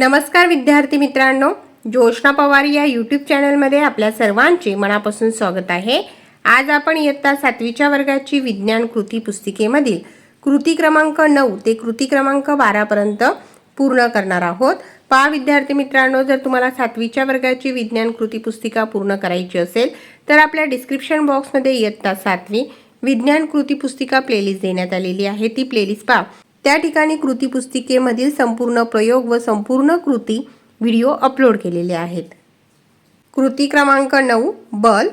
नमस्कार विद्यार्थी मित्रांनो जोशना पवार या यूट्यूब चॅनलमध्ये आपल्या सर्वांचे मनापासून स्वागत आहे. आज आपण इयत्ता सातवीच्या वर्गाची विज्ञान कृती पुस्तिकेमधील कृती क्रमांक नऊ ते कृती क्रमांक बारापर्यंत पूर्ण करणार आहोत. पहा विद्यार्थी मित्रांनो जर तुम्हाला सातवीच्या वर्गाची विज्ञान कृती पुस्तिका पूर्ण करायची असेल तर आपल्या डिस्क्रिप्शन बॉक्समध्ये इयत्ता सातवी विज्ञान कृती पुस्तिका प्लेलिस्ट देण्यात आलेली आहे. ती प्लेलिस्ट पहा. त्या ठिकाणी कृती पुस्तिकेमधील संपूर्ण प्रयोग व संपूर्ण कृती व्हिडिओ अपलोड केलेले आहेत. कृती क्रमांक नऊ बल.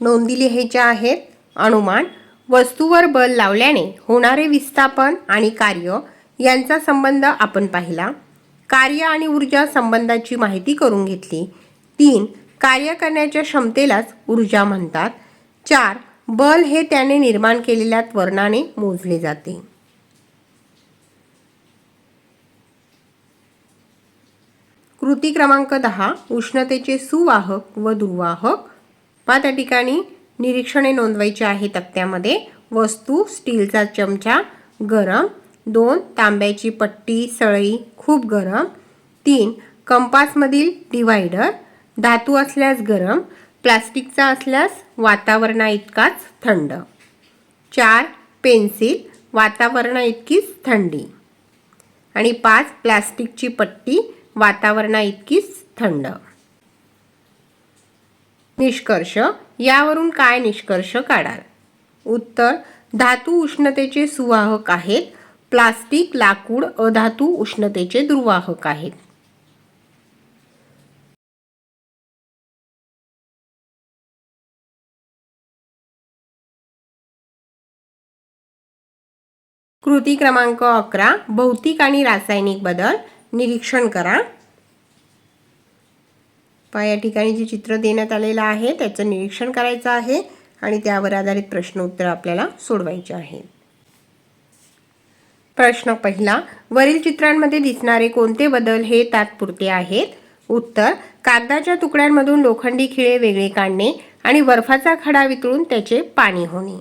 नोंदी लिहायच्या आहेत. अनुमान वस्तूवर बल लावल्याने होणारे विस्थापन आणि कार्य यांचा संबंध आपण पाहिला. कार्य आणि ऊर्जा संबंधाची माहिती करून घेतली. तीन कार्य करण्याच्या क्षमतेलाच ऊर्जा म्हणतात. चार बल हे त्याने निर्माण केलेल्या त्वरणाने मोजले जाते. कृती क्रमांक दहा उष्णतेचे सुवाहक व दुर्वाहक. पहा त्या ठिकाणी निरीक्षणे नोंदवायची आहे तक्त्यामध्ये. वस्तू स्टीलचा चमचा गरम. दोन तांब्याची पट्टी सळई खूप गरम. तीन कंपासमधील डिवायडर धातू असल्यास गरम प्लास्टिकचा असल्यास वातावरणा इतकाच थंड. चार पेन्सिल. वातावरणा इतकीच थंडी. आणि पाच प्लास्टिकची पट्टी. वातावरणा इतकीच थंड. निष्कर्ष यावरून काय निष्कर्ष काढाल? उत्तर धातू उष्णतेचे सुवाहक आहेत. प्लास्टिक लाकूड अधातू उष्णतेचे दुर्वाहक आहेत. कृती क्रमांक अकरा भौतिक आणि रासायनिक बदल. निरीक्षण करा. पहा या ठिकाणी जे चित्र देण्यात आलेलं आहे त्याचं निरीक्षण करायचं आहे आणि त्यावर आधारित प्रश्न उत्तर आपल्याला सोडवायचे आहेत प्रश्न पहिला वरील चित्रांमध्ये दिसणारे कोणते बदल हे तात्पुरते आहेत? उत्तर कागदाच्या तुकड्यांमधून लोखंडी खिळे वेगळे काढणे आणि बर्फाचा खडा वितळून त्याचे पाणी होणे.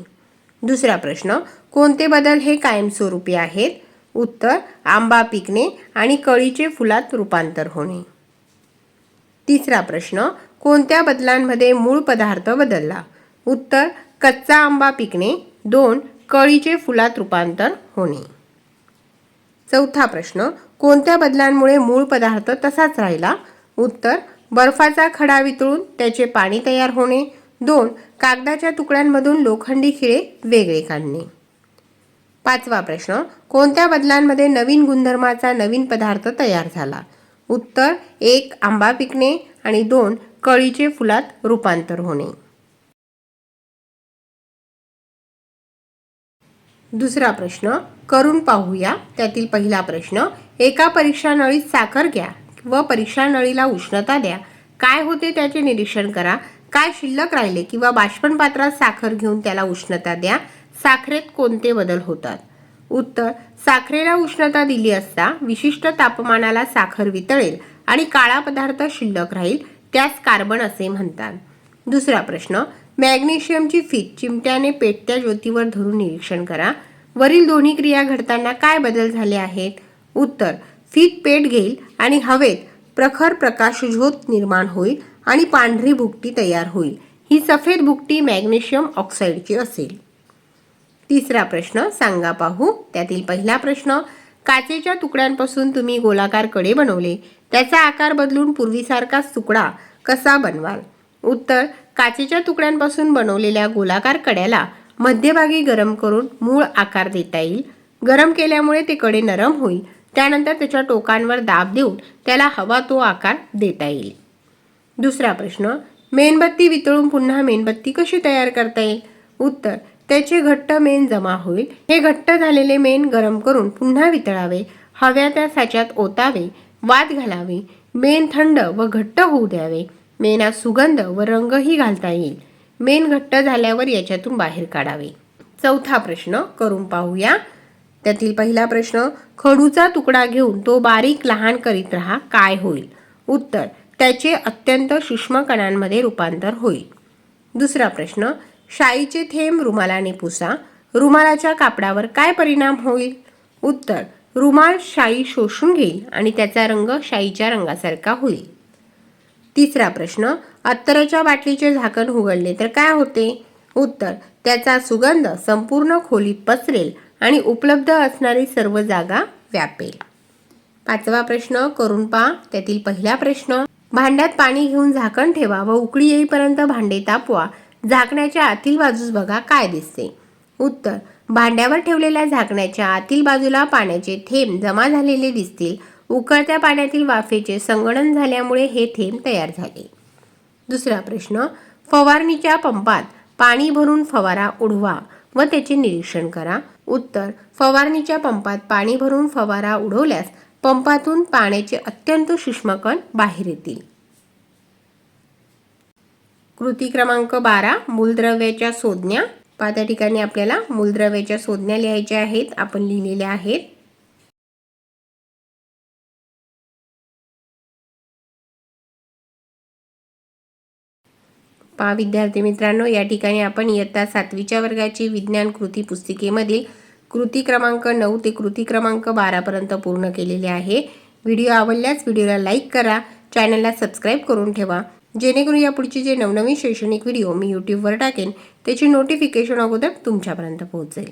दुसरा प्रश्न कोणते बदल हे कायमस्वरूपी आहेत? उत्तर आंबा पिकणे आणि कळीचे फुलात रूपांतर होणे. तिसरा प्रश्न कोणत्या बदलांमध्ये मूळ पदार्थ बदलला? उत्तर कच्चा आंबा पिकणे. दोन कळीचे फुलात रूपांतर होणे. चौथा प्रश्न कोणत्या बदलांमुळे मूळ पदार्थ तसाच राहिला? उत्तर बर्फाचा खडा वितळून त्याचे पाणी तयार होणे. दोन कागदाच्या तुकड्यांमधून लोखंडी खिळे वेगळे काढणे. पाचवा प्रश्न. कोणत्या बदलांमध्ये नवीन गुणधर्माचा नवीन पदार्थ तयार झाला? उत्तर एक आंबा पिकणे आणि दोन कळीचे फुलात रूपांतर होणे. दुसरा प्रश्न करून पाहूया. त्यातील पहिला प्रश्न एका परीक्षा नळीत साखर घ्या व परीक्षा नळीला उष्णता द्या. काय होते त्याचे निरीक्षण करा. काय शिल्लक राहिले किंवा बाष्पण पात्रात साखर घेऊन त्याला उष्णता द्या. साखरेत कोणते बदल होतात? उत्तर साखरेला उष्णता दिली असता विशिष्ट तापमानाला साखर वितळेल आणि काळा पदार्थ शिल्लक राहील त्यास कार्बन असे म्हणतात. दुसरा प्रश्न मॅग्नेशियमची फीत चिमट्याने पेटत्या ज्योतीवर धरून निरीक्षण करा. वरील दोन्ही क्रिया घडताना काय बदल झाले आहेत? उत्तर फीत पेट घेईल आणि हवेत प्रखर प्रकाश निर्माण होईल आणि पांढरी भुकटी तयार होईल. ही सफेद भुकटी मॅग्नेशियम ऑक्साईडची असेल. तिसरा प्रश्न सांगा पाहू. त्यातील पहिला प्रश्न काचेच्या तुकड्यांपासून तुम्ही गोलाकारकडे बनवले. त्याचा आकार बदलून पूर्वीसारखाच तुकडा कसा बनवाल? उत्तर काचेच्या तुकड्यांपासून बनवलेल्या गोलाकार कड्याला मध्यभागी गरम करून मूळ आकार देता येईल. गरम केल्यामुळे ते कडे नरम होईल. त्यानंतर त्याच्या टोकांवर दाब देऊन त्याला हवा तो आकार देता येईल. दुसरा प्रश्न मेणबत्ती वितळून पुन्हा मेणबत्ती कशी तयार करता येईल? उत्तर त्याचे घट्ट मेण जमा होईल. हे घट्ट झालेले मेण गरम करून पुन्हा वितळावे. हव्या त्या साच्यात ओतावे. वात घालावे. मेण थंड व घट्ट होऊ द्यावे. मेणात सुगंध व रंगही घालता येईल. मेण घट्ट झाल्यावर याच्यातून बाहेर काढावे. चौथा प्रश्न करून पाहूया. त्यातील पहिला प्रश्न खडूचा तुकडा घेऊन तो बारीक लहान करीत राहा काय होईल? उत्तर त्याचे अत्यंत सूक्ष्म कणांमध्ये रूपांतर होईल. दुसरा प्रश्न शाईचे थेंब रुमालाने पुसा. रुमालाच्या कापडावर काय परिणाम होईल? उत्तर रुमाल शाई शोषून घेईल आणि त्याचा रंग शाईच्या रंगासारखा होईल. तिसरा प्रश्न अत्तराच्या बाटलीचे झाकण उघडले तर काय होते? उत्तर त्याचा सुगंध संपूर्ण खोलीत पसरेल आणि उपलब्ध असणारी सर्व जागा व्यापेल. पाचवा प्रश्न करून पहा. त्यातील पहिला प्रश्न भांड्यात पाणी घेऊन झाकण ठेवा व उकळी येईपर्यंत भांडे तापवा. झाकण्याच्या आतील बाजूस बघा काय दिसते. उत्तर भांड्यावर ठेवलेल्या झाकण्याच्या आतील बाजूला पाण्याचे थेंब जमा झालेले दिसतील. उकळत्या पाण्यातील वाफेचे संगणन झाल्यामुळे हे थेंब तयार झाले. दुसरा प्रश्न फवारणीच्या पंपात पाणी भरून फवारा उडवा व त्याचे निरीक्षण करा. उत्तर फवारणीच्या पंपात पाणी भरून फवारा उडवल्यास पंपातून पाण्याचे अत्यंत सूक्ष्मकण बाहेर येतील. कृती क्रमांक बारा मूलद्रव्याच्या संज्ञा पहा त्या ठिकाणी आपल्याला मूलद्रव्याच्या संज्ञा लिहायच्या आहेत. आपण लिहिलेल्या आहेत. पहा विद्यार्थी मित्रांनो या ठिकाणी आपण इयत्ता सातवीच्या वर्गाची विज्ञान कृती पुस्तिकेमधील कृती क्रमांक नऊ ते कृती क्रमांक बारापर्यंत पूर्ण केलेले आहे. व्हिडिओ आवडल्यास व्हिडिओला लाईक करा. चॅनलला सबस्क्राईब करून ठेवा. जेणेकरून यापुढचे जे नवनवीन शैक्षणिक व्हिडिओ मी यूट्यूबवर टाकेन त्याची नोटिफिकेशन अगोदर तुमच्यापर्यंत पोहोचेल.